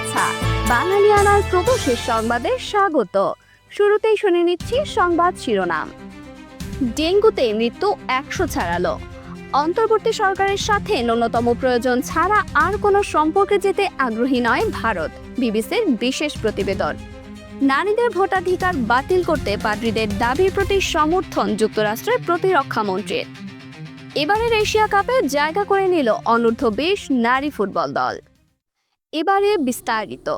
আচ্ছা বাঙালিয়ানার প্রবেশের সংবাদে স্বাগত। শুরুতেই শুনে নিচ্ছি সংবাদ শিরোনাম। ডেঙ্গুতে মৃত্যু একশো ছাড়ালো। অন্তর্বর্তী সরকারের সাথে ন্যূনতম প্রয়োজন ছাড়া আর কোনো সম্পর্কে যেতে আগ্রহী নয় ভারত, বিবিসির বিশেষ প্রতিবেদন। নারীদের ভোটাধিকার বাতিল করতে পাদ্রীদের দাবির প্রতি সমর্থন যুক্তরাষ্ট্রের প্রতিরক্ষা মন্ত্রীর। এবারের এশিয়া কাপে জায়গা করে নিল অনূর্ধ্ব বিশ নারী ফুটবল দল। এবারে বিস্তারিত।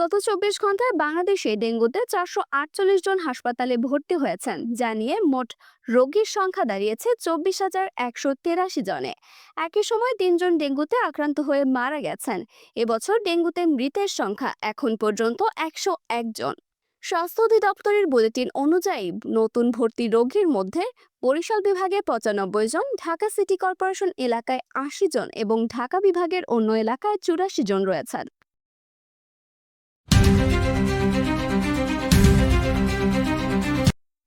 গত চব্বিশ ঘন্টায় বাংলাদেশে ডেঙ্গুতে চারশো আটচল্লিশ জন হাসপাতালে ভর্তি হয়েছেন জানিয়ে মোট রোগীর সংখ্যা দাঁড়িয়েছে চব্বিশ হাজার একশো তেরাশি জনে। একই সময় তিনজন ডেঙ্গুতে আক্রান্ত হয়ে মারা গেছেন। এবছর ডেঙ্গুতে মৃতের সংখ্যা এখন পর্যন্ত একশো জন। স্বাস্থ্য অধিদপ্তরের বুলেটিন অনুযায়ী নতুন ভর্তি রোগীর মধ্যে বরিশাল বিভাগে পঁচানব্বই জন, ঢাকা সিটি কর্পোরেশন এলাকায় আশি জন এবং ঢাকা বিভাগের অন্য এলাকায় চুরাশি জন রয়েছেন।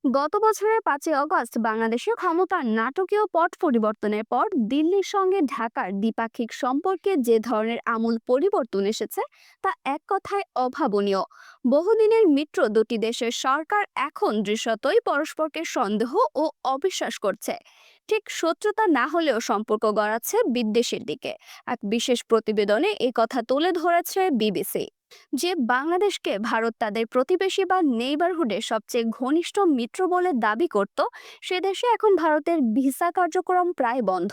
গত বছরের পাঁচই অগস্ট বাংলাদেশে ক্ষমতার নাটকীয় পট পরিবর্তনের পর দিল্লির সঙ্গে ঢাকার দ্বিপাক্ষিক সম্পর্কে যে ধরনের আমূল পরিবর্তন এসেছে তা এক কথায় অভাবনীয়। বহুদিনের মিত্র দুটি দেশের সরকার এখন দৃশ্যতই পরস্পরকে সন্দেহ ও অবিশ্বাস করছে। ঠিক শত্রুতা না হলেও সম্পর্ক গড়াচ্ছে বিদ্বেষের দিকে। এক বিশেষ প্রতিবেদনে এই কথা তুলে ধরেছে বিবিসি যে, বাংলাদেশকে ভারত তাদের প্রতিবেশী বা নেইবারহুডে সবচেয়ে ঘনিষ্ঠ মিত্র বলে দাবি করত, সে দেশে এখন ভারতের ভিসা কার্যক্রম প্রায় বন্ধ।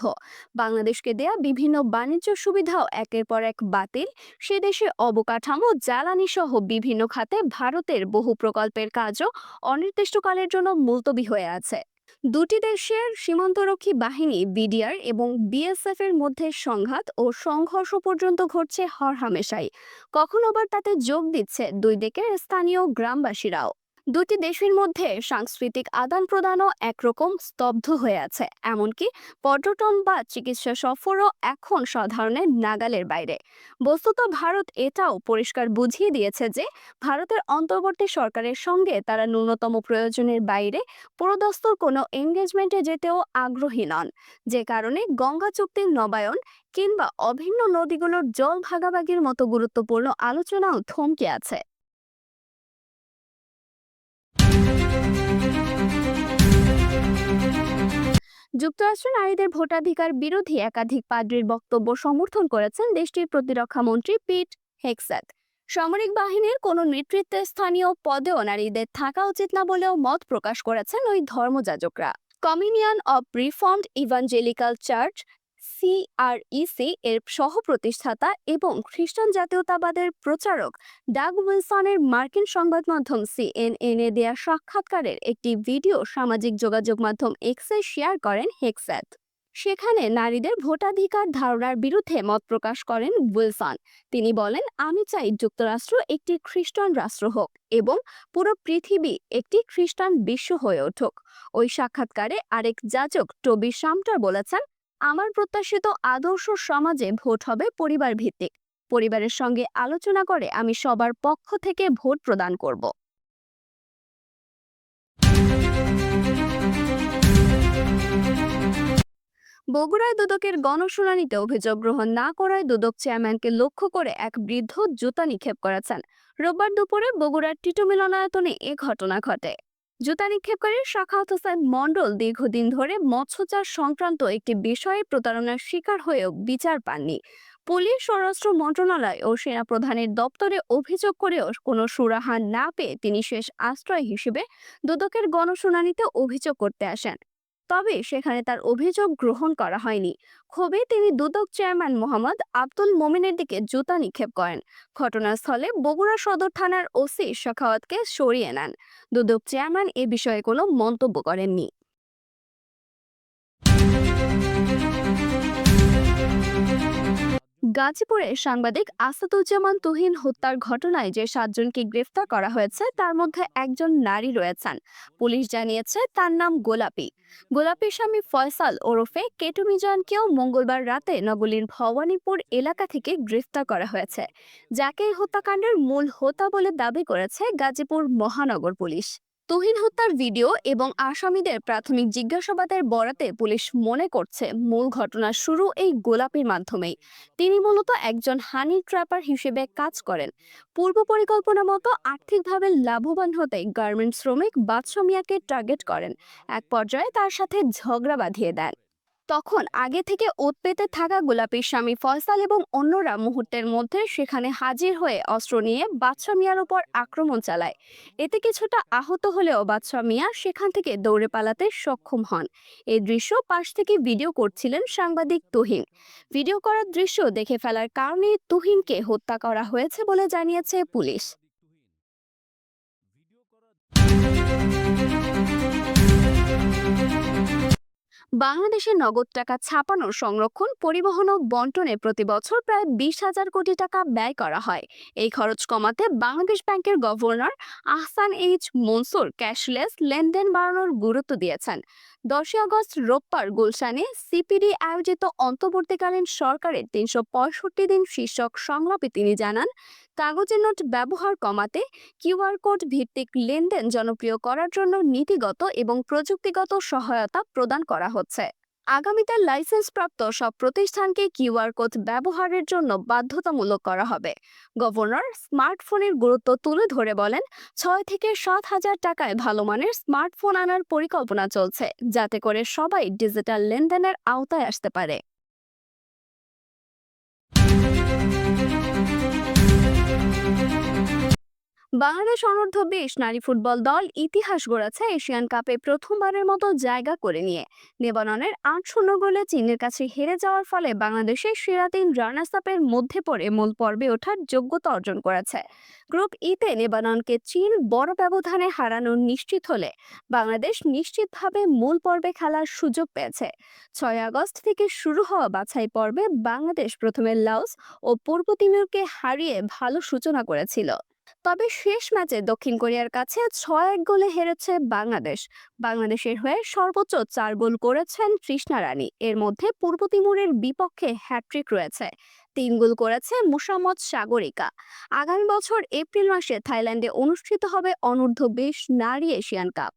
বাংলাদেশকে দেয়া বিভিন্ন বাণিজ্য সুবিধাও একের পর এক বাতিল। সে দেশে অবকাঠামো, জ্বালানি সহ বিভিন্ন খাতে ভারতের বহু প্রকল্পের কাজও অনির্দিষ্টকালের জন্য মুলতবি হয়ে আছে। দুটি দেশের সীমান্তরক্ষী বাহিনী, বিডিআর এবং বিএসএফ এর মধ্যে সংঘাত ও সংঘর্ষ পর্যন্ত ঘটছে হরহামেশাই। কখনো আবার তাতে যোগ দিচ্ছে দুই দিকের স্থানীয় গ্রামবাসীরাও। দুটি দেশের মধ্যে সাংস্কৃতিক আদান প্রদানও একরকম স্তব্ধ হয়ে আছে। এমনকি পর্যটন বা চিকিৎসা সফরও এখন সাধারণের নাগালের বাইরে। বস্তুত ভারত এটাও পরিষ্কার বুঝিয়ে দিয়েছে যে, ভারতের অন্তর্বর্তী সরকারের সঙ্গে তারা ন্যূনতম প্রয়োজনের বাইরে পুরোদস্তর কোনো এঙ্গেজমেন্টে যেতেও আগ্রহী নন। যে কারণে গঙ্গা চুক্তির নবায়ন কিংবা অভিন্ন নদীগুলোর জল ভাগাভাগির মতো গুরুত্বপূর্ণ আলোচনাও থমকে আছে। যুক্তরাষ্ট্র নারীদের ভোটাধিকার বিরোধী একাধিক পাদ্রির বক্তব্য সমর্থন করেছেন দেশটির প্রতিরক্ষা মন্ত্রী পিট হেক্সাত সামরিক বাহিনীর কোনো নেতৃত্বে স্থানীয় পদেও নারীদের থাকা উচিত না বলেও মত প্রকাশ করেছেন ওই ধর্মযাজকরা। Communion of reformed evangelical church CREC এর সহ প্রতিষ্ঠাতা এবং খ্রিস্টান জাতীয়তাবাদের প্রচারক ডাগ উইলসনের মার্কিন সংবাদ মাধ্যম সিএনএন এ দেয়া সাক্ষাৎকারের একটি ভিডিও সামাজিক যোগাযোগ মাধ্যম এক্সে শেয়ার করেন হেক্সাত সেখানে নারীদের ভোটাধিকার ধারণার বিরুদ্ধে মত প্রকাশ করেন উইলসন। তিনি বলেন, আমি চাই যুক্তরাষ্ট্র একটি খ্রিস্টান রাষ্ট্র হোক এবং পুরো পৃথিবী একটি খ্রিস্টান বিশ্ব হয়ে উঠুক। ওই সাক্ষাৎকারে আরেক যাজক টবি শামটার বলেছেন আমার প্রত্যাশিত আদর্শ সমাজে ভোট হবে পরিবার ভিত্তিক পরিবারের সঙ্গে আলোচনা করে আমি সবার পক্ষ থেকে ভোট প্রদান করব। বগুড়ায় দুদকের গণশুনানিতে অভিযোগ গ্রহণ না করায় দুদক চেয়ারম্যানকে লক্ষ্য করে এক বৃদ্ধ জুতা নিক্ষেপ করেছেন। রোববার দুপুরে বগুড়ার টিটু মিলনায়তনে এ ঘটনা ঘটে। জুতা নিক্ষেপকারী শাখাওয়াত হোসেন মন্ডল দীর্ঘদিন ধরে মৎস্যচাষ সংক্রান্ত একটি বিষয়ে প্রতারণার শিকার হয়েও বিচার পাননি। পুলিশ, স্বরাষ্ট্র মন্ত্রণালয় ও সেনা প্রধানের দপ্তরে অভিযোগ করেও কোনো সুরাহা না পেয়ে তিনি শেষ আশ্রয় হিসেবে দুদকের গণশুনানিতে অভিযোগ করতে আসেন। তবে সেখানে তার অভিযোগ গ্রহণ করা হয়নি। ক্ষোভে তিনি দুদক চেয়ারম্যান মোহাম্মদ আব্দুল মোমিনের দিকে জুতা নিক্ষেপ করেন। ঘটনাস্থলে বগুড়া সদর থানার ওসি শাখাওয়াতকে সরিয়ে নেন। দুদক চেয়ারম্যান এ বিষয়ে কোনো মন্তব্য করেননি। গাজীপুরে সাংবাদিক আসাদুজ্জামান তুহিন হত্যার ঘটনায় যে সাতজনকে গ্রেফতার করা হয়েছে, তার মধ্যে একজন নারী রয়েছেন। পুলিশ জানিয়েছে তার নাম গোলাপি। গোলাপির স্বামী ফয়সাল ওরফে কেটু মিজানকেও মঙ্গলবার রাতে নগলীর ভবানীপুর এলাকা থেকে গ্রেফতার করা হয়েছে। যাকে হত্যাকাণ্ডের মূল হোতা বলে দাবি করেছে গাজীপুর মহানগর পুলিশ। তুহিন হত্যার ভিডিও এবং আসামিদের প্রাথমিক জিজ্ঞাসাবাদের বরাতে পুলিশ মনে করছে, মূল ঘটনার শুরু এই গোলাপির মাধ্যমেই। তিনি মূলত একজন হানি ট্র্যাপার হিসেবে কাজ করেন। পূর্ব পরিকল্পনা মতো আর্থিকভাবে লাভবান হতে গার্মেন্ট শ্রমিক বাদশামিয়াকে টার্গেট করেন। এক পর্যায়ে তার সাথে ঝগড়া বাঁধিয়ে দেন। তখন আগে থেকে ওত পেতে থাকা গোলাপির স্বামী ফয়সাল এবং অন্যরা মুহূর্তের মধ্যে সেখানে হাজির হয়ে অস্ত্র নিয়ে বাদশা মিয়ার উপর আক্রমণ চালায়। এতে কিছুটা আহত হলেও বাদশা মিয়া সেখান থেকে দৌড়ে পালাতে সক্ষম হন। এই দৃশ্য পাশ থেকে ভিডিও করছিলেন সাংবাদিক তুহিন। ভিডিও করার দৃশ্য দেখে ফেলার কারণে তুহিনকে হত্যা করা হয়েছে বলে জানিয়েছে পুলিশ। বাংলাদেশে নগদ টাকা ছাপানো সংরক্ষণ, পরিবহন ও বন্টনে প্রতি বছর প্রায় বিশ হাজার কোটি টাকা ব্যয় করা হয়। এই খরচ কমাতে বাংলাদেশ ব্যাংকের governor Ahsan H Mansur cashless লেনদেন বাড়ানোর গুরুত্ব দিয়েছেন। দশই আগস্ট রোববার গুলশানে সিপিডি আয়োজিত অন্তর্বর্তীকালীন সরকারের তিনশো পঁয়ষট্টি দিন শীর্ষক সংলাপে তিনি জানান কাগজের নোট ব্যবহার কমাতে কিউআর কোড ভিত্তিক লেনদেন জনপ্রিয় করার জন্য নীতিগত এবং প্রযুক্তিগত সহায়তা প্রদান করা হচ্ছে। আগামীতে লাইসেন্সপ্রাপ্ত সব প্রতিষ্ঠানকে কিউআর কোড ব্যবহারের জন্য বাধ্যতামূলক করা হবে। গভর্নর স্মার্টফোনের গুরুত্ব তুলে ধরে বলেন, ছয় থেকে সাত হাজার টাকায় ভালো মানের স্মার্টফোন আনার পরিকল্পনা চলছে, যাতে করে সবাই ডিজিটাল লেনদেনের আওতায় আসতে পারে। বাংলাদেশ অনূর্ধ্ব বিশ নারী ফুটবল দল ইতিহাস গড়েছে এশিয়ান কাপে প্রথমবারের মতো জায়গা করে নিয়ে। লেবাননের আট শূন্য গোলে চীনের কাছে হেরে যাওয়ার ফলে বাংলাদেশের সেরা তিন রানার্স আপের মধ্যে পড়ে মূল পর্বে ওঠার যোগ্যতা অর্জন করেছে। গ্রুপ ইতে লেবাননকে চীন বড় ব্যবধানে হারানো নিশ্চিত হলে বাংলাদেশ নিশ্চিতভাবে মূল পর্বে খেলার সুযোগ পেয়েছে। ছয় আগস্ট থেকে শুরু হওয়া বাছাই পর্বে বাংলাদেশ প্রথমে লাওস ও পূর্ব তিমুরকে হারিয়ে ভালো সূচনা করেছিল। তবে শেষ ম্যাচে দক্ষিণ কোরিয়ার কাছে ছয় এক গোলে হেরেছে বাংলাদেশ। বাংলাদেশের হয়ে সর্বোচ্চ চার গোল করেছেন তৃষ্ণা রানী এর মধ্যে পূর্ব তিমুরের বিপক্ষে হ্যাট্রিক রয়েছে। তিন গোল করেছে মুসাম্মদ সাগরিকা। আগামী বছর এপ্রিল মাসে থাইল্যান্ডে অনুষ্ঠিত হবে অনূর্ধ্ব বিশ নারী এশিয়ান কাপ।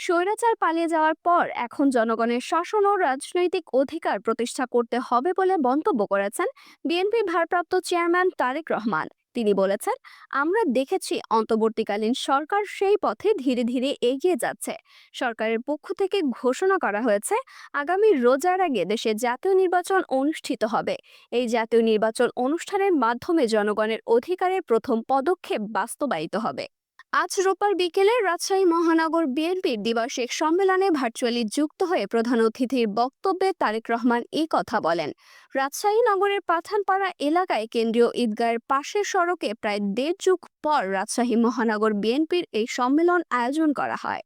স্বৈরাচার পালিয়ে যাওয়ার পর এখন জনগণের শাসন ও রাজনৈতিক অধিকার প্রতিষ্ঠা করতে হবে বলে মন্তব্য করেছেন বিএনপির ভারপ্রাপ্ত চেয়ারম্যান তারেক রহমান। তিনি বলেছেন, আমরা দেখেছি অন্তর্বর্তীকালীন সরকার সেই পথে ধীরে ধীরে এগিয়ে যাচ্ছে। সরকারের পক্ষ থেকে ঘোষণা করা হয়েছে, আগামী রোজার আগে দেশে জাতীয় নির্বাচন অনুষ্ঠিত হবে। এই জাতীয় নির্বাচন অনুষ্ঠানের মাধ্যমে জনগণের অধিকারের প্রথম পদক্ষেপ বাস্তবায়িত হবে। আজ রোববার বিকেলে রাজশাহী মহানগর বিএনপির দ্বিবার্ষিক সম্মেলনে ভার্চুয়ালি যুক্ত হয়ে প্রধান অতিথির বক্তব্যে তারেক রহমান এই কথা বলেন। রাজশাহী নগরের পাঠানপাড়া এলাকায় কেন্দ্রীয় ঈদগাহের পাশের সড়কে প্রায় দেড় যুগ পর রাজশাহী মহানগর বিএনপির এই সম্মেলন আয়োজন করা হয়।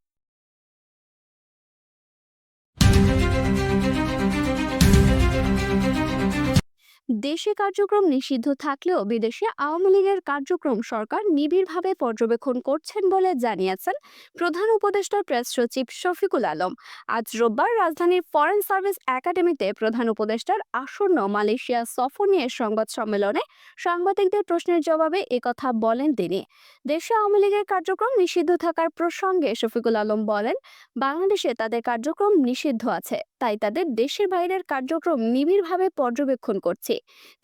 দেশে কার্যক্রম নিষিদ্ধ থাকলেও বিদেশে আওয়ামী লীগের কার্যক্রম সরকার নিবিড়ভাবে পর্যবেক্ষণ করছেন বলে জানিয়েছেন প্রধান উপদেষ্টা প্রেস সচিব শফিকুল আলম। আজ রোববার রাজধানীর ফরেন সার্ভিস একাডেমিতে প্রধান উপদেষ্টার আসন্ন মালয়েশিয়া সফর নিয়ে সংবাদ সম্মেলনে সাংবাদিকদের প্রশ্নের জবাবে একথা বলেন তিনি। দেশে আওয়ামী লীগের কার্যক্রম নিষিদ্ধ থাকার প্রসঙ্গে শফিকুল আলম বলেন, বাংলাদেশে তাদের কার্যক্রম নিষিদ্ধ আছে। তাই তাদের দেশের বাইরের কার্যক্রম নিবিড়ভাবে পর্যবেক্ষণ করছে।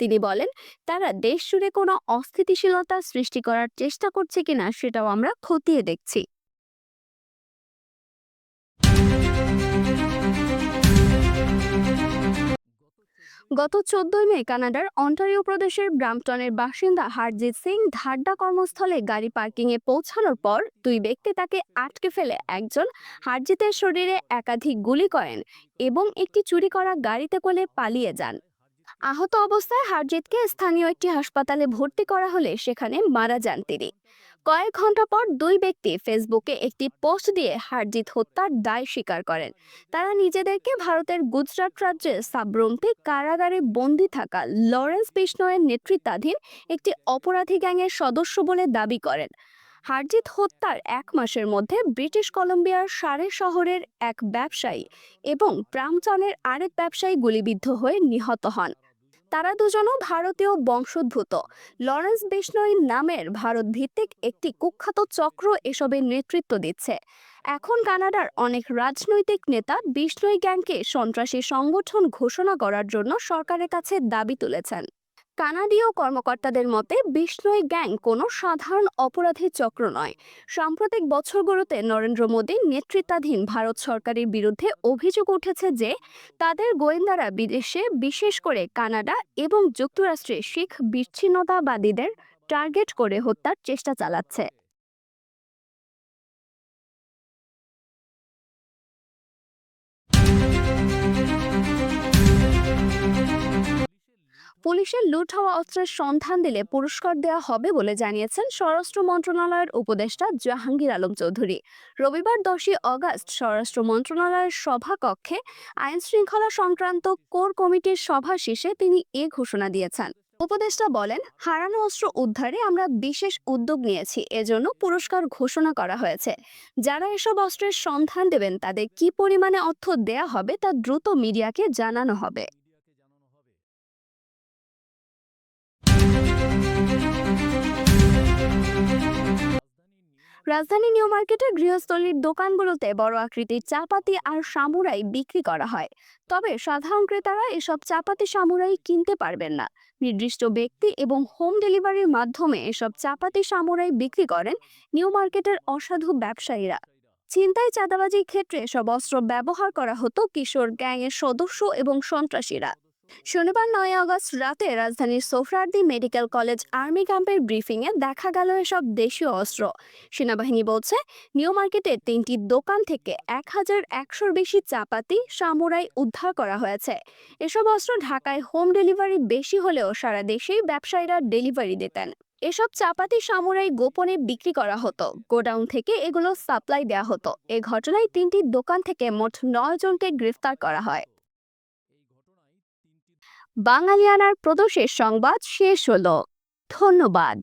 তিনি বলেন, তারা দেশ জুড়ে কোনো অস্থিতিশীলতা সৃষ্টি করার চেষ্টা করছে কিনা সেটাও আমরা খতিয়ে দেখছি। গত চোদ্দই মে কানাডার অন্টারিও প্রদেশের ব্রাম্পটনের বাসিন্দা হারজিৎ সিং ধাড্ডা কর্মস্থলে গাড়ি পার্কিংয়ে পৌঁছানোর পর দুই ব্যক্তি তাকে আটকে ফেলে। একজন হারজিতের শরীরে একাধিক গুলি করেন এবং একটি চুরি করা গাড়িতে করে পালিয়ে যান। আহত অবস্থায় হারজিৎকে স্থানীয় একটি হাসপাতালে ভর্তি করা হলে সেখানে মারা যান তিনি। কয়েক ঘণ্টা পর দুই ব্যক্তি ফেসবুকে একটি পোস্ট দিয়ে হারজিত হত্যার দায় স্বীকার করেন। তারা নিজেদেরকে ভারতের গুজরাট রাজ্যের সাবরমতি কারাগারে বন্দী থাকা লরেন্স বিষ্ণয়ের নেতৃত্বাধীন একটি অপরাধী গ্যাংয়ের সদস্য বলে দাবি করেন। হারজিত হত্যার এক মাসের মধ্যে ব্রিটিশ কলম্বিয়ার সারে শহরের এক ব্যবসায়ী এবং প্রামচনের আরেক ব্যবসায়ী গুলিবিদ্ধ হয়ে নিহত হন। তারা দুজনও ভারতীয় বংশোদ্ভূত। লরেন্স বিষ্ণই নামের ভারত ভিত্তিক একটি কুখ্যাত চক্র এসবের নেতৃত্ব দিচ্ছে। এখন কানাডার অনেক রাজনৈতিক নেতা বিষ্ণই গ্যাংকে সন্ত্রাসী সংগঠন ঘোষণা করার জন্য সরকারের কাছে দাবি তুলেছেন। কানাডীয় কর্মকর্তাদের মতে বিষ্ণই গ্যাং কোনো সাধারণ অপরাধী চক্র নয়। সাম্প্রতিক বছরগুলোতে নরেন্দ্র মোদীর নেতৃত্বাধীন ভারত সরকারের বিরুদ্ধে অভিযোগ উঠেছে যে, তাদের গোয়েন্দারা বিদেশে, বিশেষ করে কানাডা এবং যুক্তরাষ্ট্রে শিখ বিচ্ছিন্নতাবাদীদের টার্গেট করে হত্যার চেষ্টা চালাচ্ছে। পুলিশের লুট হওয়া অস্ত্রের সন্ধান দিলে পুরস্কার দেওয়া হবে বলে জানিয়েছেন স্বরাষ্ট্র মন্ত্রণালয়ের উপদেষ্টা জাহাঙ্গীর আলম চৌধুরী। রবিবার দশই অগাস্ট স্বরাষ্ট্র মন্ত্রণালয়ের সভাকক্ষে আইন শৃঙ্খলা সংক্রান্ত কোর কমিটির সভা শেষে তিনি এ ঘোষণা দিয়েছেন। উপদেষ্টা বলেন, হারানো অস্ত্র উদ্ধারে আমরা বিশেষ উদ্যোগ নিয়েছি, এজন্য পুরস্কার ঘোষণা করা হয়েছে। যারা এসব অস্ত্রের সন্ধান দেবেন, তাদের কি পরিমাণে অর্থ দেয়া হবে তা দ্রুত মিডিয়াকে জানানো হবে। রাজধানী নিউ মার্কেটের গৃহস্থলীর দোকানগুলোতে বড় আকৃতির চাপাতি আর সামুরাই বিক্রি করা হয়। তবে সাধারণ ক্রেতারা এসব চাপাতি সামুরাই কিনতে পারবেন না। নির্দিষ্ট ব্যক্তি এবং হোম ডেলিভারির মাধ্যমে এসব চাপাতি সামুরাই বিক্রি করেন নিউ মার্কেটের অসাধু ব্যবসায়ীরা। ছিনতাই, চাঁদাবাজির ক্ষেত্রে এসব অস্ত্র ব্যবহার করা হতো কিশোর গ্যাংয়ের সদস্য এবং সন্ত্রাসীরা। শনিবার নয় আগস্ট রাতে রাজধানীর সোফরার্দি মেডিকেল কলেজ আর্মি ক্যাম্পের ব্রিফিংয়ে দেখা গেল এসব দেশীয় অস্ত্র। সেনাবাহিনী বলছে নিউ মার্কেটে তিনটি দোকান থেকে এক হাজার একশোর বেশি চাপাতি সামুরাই উদ্ধার করা হয়েছে। এসব অস্ত্র ঢাকায় হোম ডেলিভারি বেশি হলেও সারা দেশেই ব্যবসায়ীরা ডেলিভারি দিতেন। এসব চাপাতি সামুরাই গোপনে বিক্রি করা হতো। গোডাউন থেকে এগুলো সাপ্লাই দেওয়া হতো। এ ঘটনায় তিনটি দোকান থেকে মোট নয় জনকে গ্রেফতার করা হয়। বাঙালিয়ানার প্রদোষের সংবাদ শেষ হলো। ধন্যবাদ।